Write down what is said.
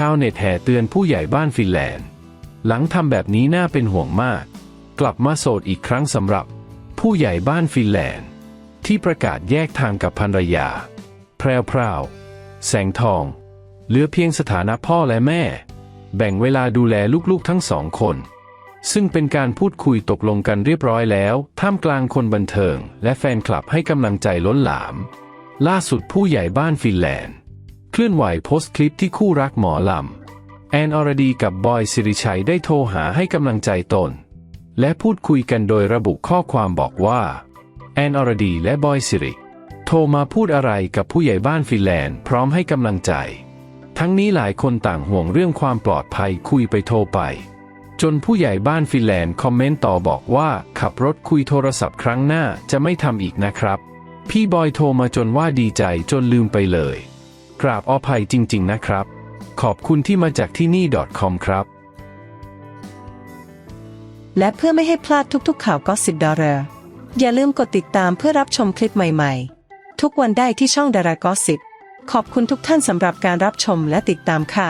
ชาวเน็ตแห่เตือนผู้ใหญ่บ้านฟินแลนด์ หลังทำแบบนี้น่าเป็นห่วงมาก กลับมาโสดอีกครั้งสำหรับ ผู้ใหญ่บ้านฟินแลนด์ ที่ประกาศแยกทางกับภรรยา แพรวพราว แสงทอง เหลือเพียงสถานะพ่อและแม่ แบ่งเวลาดูแลลูกๆทั้งสองคน ซึ่งเป็นการพูดคุยตกลงกันเรียบร้อยแล้ว ท่ามกลางคนบันเทิง และแฟนคลับให้กำลังใจล้นหลาม ล่าสุดผู้ใหญ่บ้านฟินแลนด์ เคลื่อนไหวโพสต์คลิปที่คู่รักหมอลำ แอนอรดีกับบอยสิริชัยได้โทรหาให้กำลังใจตน และพูดคุยกันโดยระบุข้อความบอกว่า แอนอรดีและบอยสิริ โทรมาพูดอะไรกับผู้ใหญ่บ้านฟินแลนด์พร้อมให้กำลังใจ ทั้งนี้หลายคนต่างห่วงเรื่องความปลอดภัยคุยไปโทรไป จนผู้ใหญ่บ้านฟินแลนด์คอมเมนต์ต่อบอกว่าขับรถคุยโทรศัพท์ครั้งหน้าจะไม่ทำอีกนะครับ พี่บอยโทรมาจนว่าดีใจจนลืมไปเลย กราบอภัยจริง ๆ นะครับ ขอบคุณที่มาจากที่นี่ .com ครับ และเพื่อไม่ให้พลาดทุกๆ ข่าวก็สิบดารอย่าลืมกดติดตามเพื่อรับชมคลิปใหม่ ๆ ทุกวันได้ที่ช่องดารากอสิบขอบคุณทุกท่านสำหรับการรับชมและติดตามค่ะ